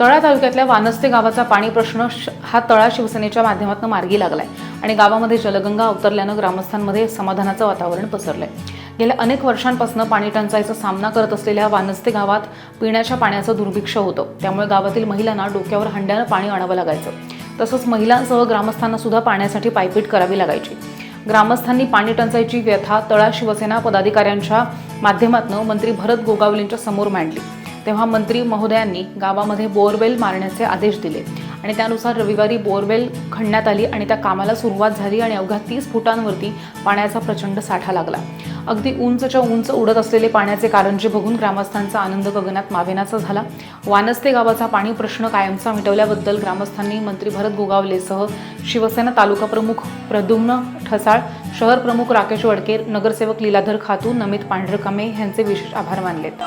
तळा तालुक्यातल्या वानस्ते गावाचा पाणी प्रश्न श- हा तळा शिवसेनेच्या माध्यमातून मार्गी लागलाय आणि गावामध्ये जलगंगा अवतरल्यानं ग्रामस्थांमध्ये समाधानाचं वातावरण पसरलंय. गेल्या अनेक वर्षांपासून पाणी टंचाईचा सामना करत असलेल्या वानस्ते गावात पिण्याच्या पाण्याचं दुर्भिक्ष होतं. त्यामुळे गावातील महिलांना डोक्यावर हंड्यानं पाणी आणावं लागायचं. तसंच महिलांसह ग्रामस्थांना सुद्धा पाण्यासाठी पायपीट करावी लागायची. ग्रामस्थांनी पाणी टंचाईची व्यथा तळा शिवसेना पदाधिकाऱ्यांच्या माध्यमातून मंत्री भरत गोगावलेंच्या समोर मांडली. तेव्हा मंत्री महोदयांनी गावामध्ये बोरवेल मारण्याचे आदेश दिले. आणि त्यानुसार रविवारी बोरवेल खणण्यात आली आणि त्या कामाला सुरुवात झाली आणि अवघ्या तीस फुटांवरती पाण्याचा प्रचंड साठा लागला. अगदी उंचच्या उंच उडत असलेले पाण्याचे कारंजे बघून ग्रामस्थांचा आनंद गगनात मावेनाचा झाला. वानस्ते गावाचा पाणी प्रश्न कायमचा मिटवल्याबद्दल ग्रामस्थांनी मंत्री भरत गोगावलेसह शिवसेना तालुका प्रमुख प्रद्युम्न ठसाळ शहर प्रमुख राकेश वडकेर नगरसेवक लीलाधर खातू नमित पांढरकमे यांचे विशेष आभार मानलेत.